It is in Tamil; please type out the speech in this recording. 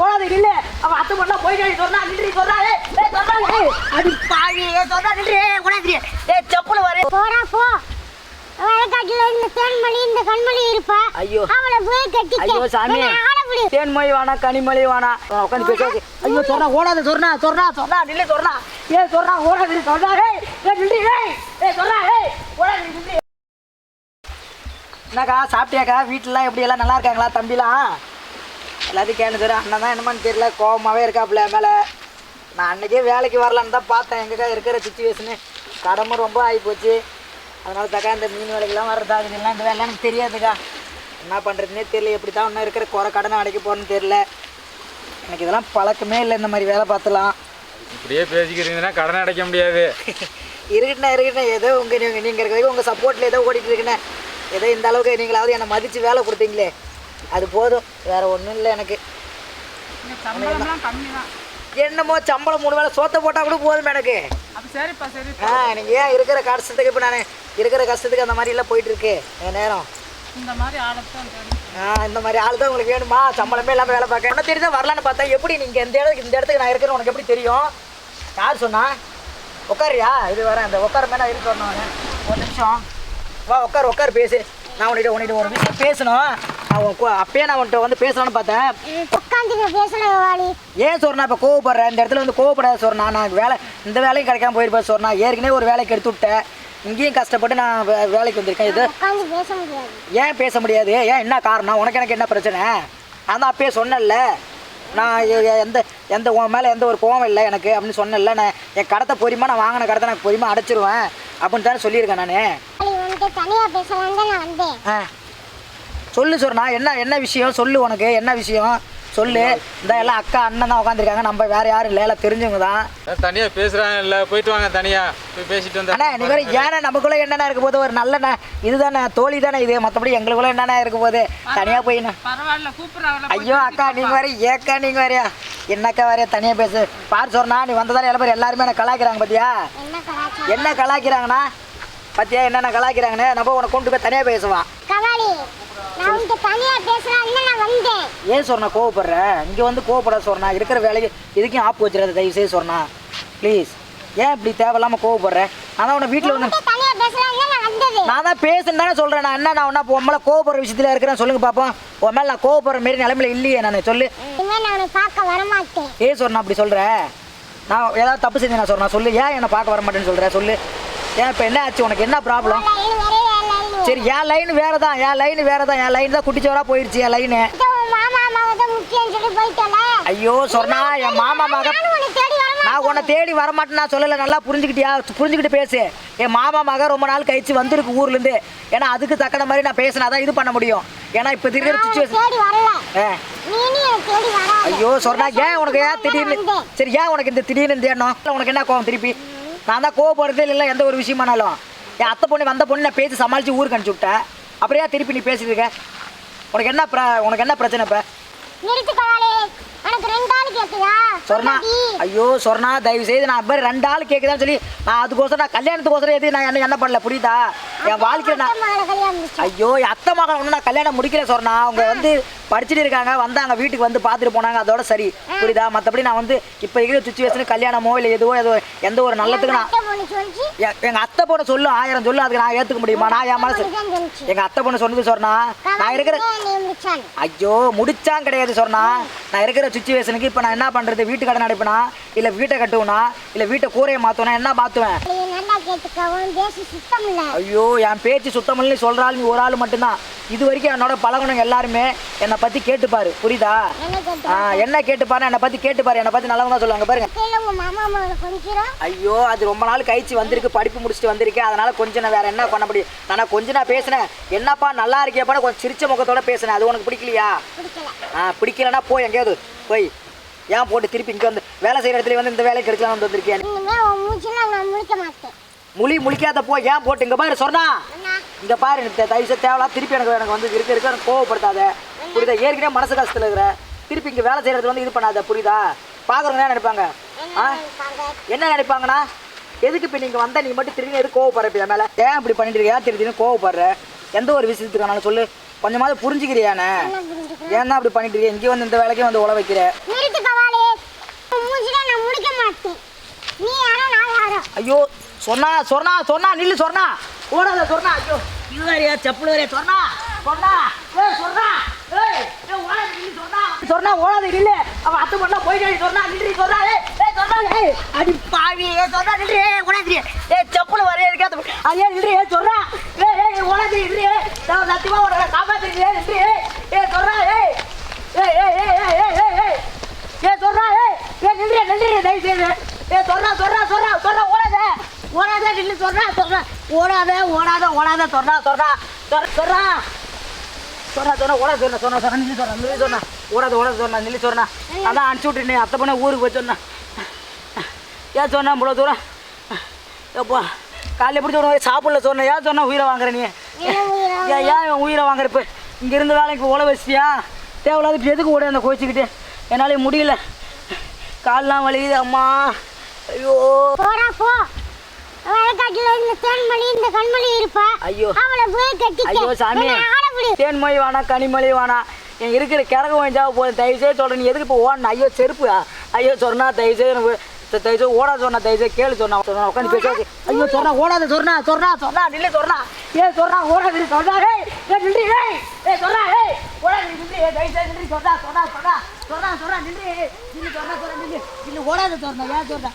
ஓடாது இல்ல அவன் அத்தை பண்ணா போயிட்டு சொன்னா நின்றி சொல்றா ஏய் சொல்றா ஏய் அடி பாவி ஏய், சொல்றா நின்றி ஓடாது ஏய் செப்பல் வர. போடா போ. வயக்காட்டுல இந்த தேன்மொழி இந்த கண்மொழி இருப்பா. ஐயோ. அவளை போய் கட்டிக்க. ஐயோ சாமி. என்னை ஆட விடு. தேன்மொழி வேணா கனிமொழி வேணா. உட்காந்து ஐயோ சொன்னா ஓடாத சொன்னா சொன்னா சொன்னா நில்லு ஏய் சொன்னா ஓடாது சொன்னா. ஏய் ஏய் நின்றி ஏய். ஏய் சொன்னா ஏய். ஓடாது நின்றி என்னக்கா சாப்பிட்டியாக்கா? வீட்டிலலாம் எப்படி எல்லாம் நல்லா இருக்காங்களா தம்பிலாம்? எல்லாத்தையும் கேளு தர அண்ணன் தான் என்னமான்னு தெரியல. கோவமாகவே இருக்காப்புல மேலே. நான் அன்றைக்கே வேலைக்கு வரலான்னு தான் பார்த்தேன். எங்கக்கா இருக்கிற சுச்சுவேஷனு கடமும் ரொம்ப ஆகிப்போச்சு அதனால தக்கா இந்த மீன் வேலைக்கெல்லாம் வர்றதா இதெல்லாம் இந்த வேலை எனக்கு தெரியாதுக்கா. என்ன பண்ணுறதுனே தெரியல. எப்படி தான் இன்னும் இருக்கிற குறை கடனை அடைக்க போகிறேன்னு தெரியல. எனக்கு இதெல்லாம் பழக்கமே இல்லை. இந்த மாதிரி வேலை பார்த்துலாம். இப்படியே பேசிக்கிறீங்கன்னா கடனை அடைக்க முடியாது. இருக்கட்டுண்ணே இருக்கட்டுண்ணே ஏதோ உங்கள் நீங்கள் நீங்கள் இருக்கிற உங்கள் சப்போர்ட்டில் ஏதோ ஓடிட்டு இருக்குண்ணே ஏதோ இந்த அளவுக்கு நீங்களாவது என்னை மதித்து வேலை கொடுத்தீங்களே. அது போதும். வேறு ஒன்றும் இல்லை எனக்கு. என்னமோ சம்பளம் மூணு வேளை சோத்தை போட்டால் கூட போதும் எனக்கு. சரிப்பா சரி. ஆ நீங்கள் ஏன் இருக்கிற கஷ்டத்துக்கு இப்போ நான் இருக்கிற கஷ்டத்துக்கு அந்த மாதிரிலாம் போயிட்டு இருக்கு என் நேரம்? இந்த மாதிரி ஆ இந்த மாதிரி ஆள் தான் உங்களுக்கு வேணுமா? சம்பளமே இல்லாமல் வேலை பார்க்க. என்ன தெரியுதா? வரலான்னு பார்த்தா எப்படி நீங்கள் இந்த இடத்துக்கு இந்த இடத்துக்கு நான் இருக்கிறேன்னு உனக்கு எப்படி தெரியும்? யார் சொன்னா? உட்காரியா? இது வரேன் இந்த உட்கார மேலே இருக்கு வரணும். ஒரு நிமிஷம். வா உட்கார் உட்கார் பேசு. நான் உன்கிட்ட உன்கிட்ட ஒரு விஷயம் பேசணும். கு- அப்பயே நான் உன்கிட்ட வந்து பேசலாம்னு பார்த்தேன். ஏன் சொன்னா இப்போ கோவப்படுறேன் இந்த இடத்துல வந்து கோவப்படாத சொன்னா நான் வேலை இந்த வேலையும் கிடைக்காம போயிருப்பேன் சொன்னா ஏற்கனவே ஒரு வேலைக்கு எடுத்து விட்டேன். இங்கேயும் கஷ்டப்பட்டு நான் வேலைக்கு வந்திருக்கேன். இது உட்காந்து பேச முடியாது. ஏன் பேச முடியாது? ஏன் என்ன காரணம்? உனக்கு எனக்கு என்ன பிரச்சனை? நான் தான் அப்பயே சொன்னேன்ல. நான் எந்த எந்த உன் மேலே எந்த ஒரு கோவம் இல்லை எனக்கு அப்படின்னு சொன்னேன்ல. நான் என் கடத்தை பொறியுமா நான் வாங்கின கடத்தை நான் பொறியுமா அடைச்சிருவேன் அப்படின்னு தானே சொல்லியிருக்கேன் நான். வாடி வந்துட்டு தனியா பேசலாம் நான் வந்தேன். சொல்லு சொன்னா என்ன என்ன விஷயம்? சொல்லு உனக்கு என்ன விஷயம்? சொல்லு. இந்த எல்லாம் அக்கா அண்ணன் தான் உட்காந்துருக்காங்க நம்ம வேற யாரும் இல்லை. எல்லாம் தெரிஞ்சவங்க தான். தனியா பேசுறாங்க இல்ல? போயிட்டு வாங்க தனியா. போய் பேசிட்டு வந்தா அண்ணா நீ வேற ஏன்னா நமக்குள்ள என்னென்ன இருக்க போது ஒரு நல்ல இதுதானே தோழி தானே இது. மற்றபடி எங்களுக்குள்ள என்னென்ன இருக்க போது தனியாக போயிண்ணா பரவாயில்ல கூப்பிடுறாங்கள ஐயோ அக்கா நீங்க வேற ஏக்கா நீங்க வேறயா என்னக்கா வேற? தனியா பேசு. பார் சொன்னா நீ வந்ததால எல்லா பேர் எல்லாருமே என்ன கலாய்க்கிறாங்க பாத்தியா? என்ன கலாய்க்கிறாங்கண்ணா பாத்தியா என்னென்ன கலாய்க்கிறாங்கன்னு நம்ம உனக்கு கொண்டு போய் தனியா பேசுவா கபாலி நான் உன்கிட்ட தனியா பேசலாம் நான் வந்தேன். ஏன் சொன்னா கோவப்படுற? இங்க வந்து கோவப்பட சொன்னா இருக்கிற வேலைக்கு இதுக்கும் ஆப்பு வச்சிடாத தயவு செய்து சொன்னா. ப்ளீஸ் ஏன் இப்படி தேவையில்லாம கோவப்படுற? நான் தான் உன்னை வீட்டில் வந்து தனியா நான் வந்தது. நான் தான் பேசுன்னு தானே சொல்றேன். நான் என்ன நான் ஒன்றா உன் கோவப்படுற விஷயத்துல இருக்கிறேன் சொல்லுங்க பாப்போம். உன் மேலே நான் கோவப்படுற மாரி நிலைமையில இல்லையே நான் சொல்லு. இனிமே நான் உன்னை பார்க்க வரமாட்டேன். ஏன் சொன்னா அப்படி சொல்ற? நான் ஏதாவது தப்பு செஞ்சு நான் சொல்றேன் சொல்லு. ஏன் என்னை பார்க்க வர மாட்டேன்னு சொல்ற? சொல்லு. ஏன் இப்போ என்ன ஆச்சு? உனக்கு என்ன ப்ராப்ளம் சரி என் லைன் வேற தான் என் லைன் வேற தான் என் லைன் தான் குட்டிச்சவரா போயிடுச்சு என் லைனு ஐயோ சொன்னா என் மாமா மக நான் உன்னை தேடி வரமாட்டேன் நான் சொல்லலை நல்லா புரிஞ்சுக்கிட்டியா? புரிஞ்சுக்கிட்டு பேசு. என் மாமா மக ரொம்ப நாள் கழிச்சு வந்திருக்கு ஊர்லேருந்து. ஏன்னா அதுக்கு தக்கன மாதிரி நான் பேசினா தான் இது பண்ண முடியும். ஏன்னா இப்போ உன்னை சுச்சுவேஷன் ஐயோ சொன்னா ஏன் உனக்கு ஏன் திடீர்னு. சரி ஏன் உனக்கு இந்த திடீர்னு இல்லை உனக்கு என்ன கோவம் திருப்பி? நான் தான் கோவப்படுறதே இல்லை எந்த ஒரு விஷயமானாலும். என் அத்தை பொண்ணு வந்த பொண்ணு நான் பேசி சமாளித்து ஊருக்கு அனுப்பிச்சு விட்டேன் அப்புறம் ஏன் திருப்பி நீ பேசிட்டு இருக்க? உனக்கு என்ன பிர உனக்கு என்ன பிரச்சனை இப்போ? எனக்கு ரெண்டு ஆள் கேட்டியா சொன்னா ஐயோ சொன்னா தயவு செய்து நான் பாரு ரெண்டு ஆள் கேட்குதான்னு சொல்லி நான் அதுக்கோசரம் நான் கல்யாணத்துக்கோசரம் எது நான் என்ன என்ன பண்ணல புரியுதா? என் வாழ்க்கையில் நான் ஐயோ என் அத்தை மகன் ஒன்றும் நான் கல்யாணம் முடிக்கல சொன்னா அவங்க வந்து படிச்சுட்டு இருக்காங்க வந்தாங்க வீட்டுக்கு வந்து பார்த்துட்டு போனாங்க அதோட சரி புரியுதா? மற்றபடி நான் வந்து இப்போ இருக்கிற சுச்சுவேஷனுக்கு கல்யாணமோ இல்லை எதுவோ எதுவோ எந்த ஒரு நல்லதுக்கு நான் அத்தை பொண்ணு சொல்லிச்சு? எ- எங்க அத்தை பொண்ணு சொல்லு ஆயிரம் சொல்லு அதுக்கு நான் ஏத்துக்க முடியுமா? நான் என் மனசு தான் சொல்லிச்சு. எங்க அத்தை பொண்ணு சொன்னது சொன்னா நான் இருக்கிற ஐயோ முடிச்சான் கிடையாது சொன்னா நான் இருக்கிற சுச்சுவேஷனுக்கு இப்போ நான் என்ன பண்ணுறது வீட்டு கடை அடைப்பேனா? இல்லை வீட்டை கட்டுவேனா? இல்லை வீட்டை கூரையை மாற்றுவேனா என்ன மாற்றுவேன் பேசி சுத்தம் இல்ல ஐயோ என் பேச்சு சுத்தமில்லை சொல்ற ஆள் நீ ஒரு ஆள் மட்டும்தான். இது வரைக்கும் என்னோட பழகுனவங்க எல்லாருமே. என்னை பத்தி கேட்டுப்பாரு. புரியுதா? என்ன கேட்டு ஆ, என்ன கேட்டுப்பாரு என்னை பத்தி கேட்டுப்பாரு. என்னை பத்தி நல்லவங்க தான் சொல்லுவாங்க. பாருங்க. மாமா ஐயோ அது ரொம்ப நாள் கழிச்சு வந்திருக்கு. படிப்பு முடிச்சுட்டு வந்திருக்கேன். அதனால கொஞ்சம் நான் வேற என்ன பண்ண முடியும்? நான் கொஞ்சம் நான் பேசினேன். என்னப்பா நல்லா இருக்கியாப்பா கொஞ்சம் சிரிச்ச முகத்தோட பேசினேன். அது உனக்கு பிடிக்கலையா? பிடிக்கல. ஆ பிடிக்கலன்னா போய் எங்கேயாவது போய். ஏன் போட்டு திருப்பி இங்கே வந்து வேலை செய்கிற இடத்துல வந்து இந்த வேலைக்கு எடுக்கலாம் வந்து உன் மூச்சுல நான் முடிக்க மாட்டேன். முழி முழிக்காத போ ஏன் போட்டு? இங்கே பாரு சொன்னா இங்க பாரு எனக்கு தே- தயவு செய்து தேவையில்லாம் திருப்பி எனக்கு எனக்கு வந்து இருக்க இருக்க எனக்கு கோவப்படுத்தாத. புரியுதா? ஏற்கனவே மனசு கஷ்டத்தில் இருக்கிற. திருப்பி இங்கே வேலை செய்கிறது வந்து இது பண்ணாத புரியுதா? பார்க்குறவங்க என்ன நினைப்பாங்க? ஆ? என்ன நினைப்பாங்க? என்ன நினைப்பாங்கண்ணா எதுக்கு இப்போ நீங்கள் வந்தால் நீ மட்டும் திரும்பி எது கோவப்படுற இப்போ என் மேலே? ஏன் இப்படி பண்ணிட்டு இருக்கியா திரு திடீர்னு கோவப்படுற? எந்த ஒரு விஷயத்துக்கானாலும் சொல்லு. கொஞ்சமாவது புரிஞ்சுக்கிறியாண்ணே ஏன் தான் அப்படி பண்ணிட்டு இருக்க? இங்கே வந்து இந்த வேலைக்கே வந்து உழ வைக்கிற ஐயோ சொன்னா சொன்னா சொன்னா நில்லு சொன்னா. ஓடாத சொன்னா. ஐயோ இது வேறையா செப்பல் வேறையா சொன்னா. சொன்னா. ஏ சொன்னா. சொன்னா. ஓடாத நில்லு. அவன் அத்தை பண்ணலாம் போயிட்டு சொன்னா நில்லு சொன்னா. ஏ சொன்னா. ஏ அடி பாவி. ஏ சொன்னா நின்று ஓடாதிரி ஏ செப்பல் வரையா இருக்காது அதே நில்லு சொல்றா சொல்றா. ஓடாத ஓடாத ஓடாத சொல்றா சொல்றா. சொல் சொல்றா. சொல்றா சொன்னா ஓடாத சொன்னா சொன்னா சொன்னா நில்லு சொன்னா நில்லு சொன்னா ஓடாத ஓடாத சொன்னா நில்லு சொன்னா அதான் அனுப்பிச்சு விட்டுனே அத்தை பண்ண ஊருக்கு போய் சொன்னா. ஏன் சொன்னா இவ்வளோ தூரம்? எப்பா காலையில் எப்படி சொன்ன சாப்பிடல சொன்ன ஏன் சொன்னா உயிரை வாங்குற நீ? ஏன் ஏன் உயிரை வாங்குற? இப்போ இங்கேருந்து வேலைக்கு ஓட வச்சியா தேவையில்லாத இப்ப எதுக்கு ஓட அந்த கோச்சிக்கிட்டு? என்னாலே முடியல. கால்லாம் வலிக்குது அம்மா. ஐயோ. வயக்காட்டுல இந்த தேன்மொழி இந்த கண்மொழி இருப்பா. ஐயோ. அவளை போய் கட்டிக்க. ஐயோ சாமி. தேன்மொழி வேணாம் கனிமொழி வேணாம் என் இருக்கிற கிறகு வாங்கிச்சா போதும் தயவுசெய்து சொல்கிறேன் நீ எதுக்கு இப்போ ஓடணும்? ஐயோ செருப்பு. ஐயோ சொன்னா தயவுசெய்து எனக்கு த- தயவுசெய்து ஓடாத சொன்னா தயவுசெய்து கேளு சொன்னா. சொன்னா உட்காந்து பேசாது ஐயோ சொன்னா ஓடாத சொன்னா சொன்னா சொன்னா நில்லு சொன்னா. ஏ சொன்னா ஓடாது சொன்னா. ஏய் ஏ நில்லு ஏய் ஏ சொன்னா ஏய் ஓடாது நில்லு ஏ தயவுசெய்து நில்லு சொன்னா சொன்னா சொன்னா. சொன்னா சொன்னா நில்லு நில்லு சொன்னா சொன்னா நில்லு நில்லு ஓடாத சொன்னா ஏன் சொன்னா?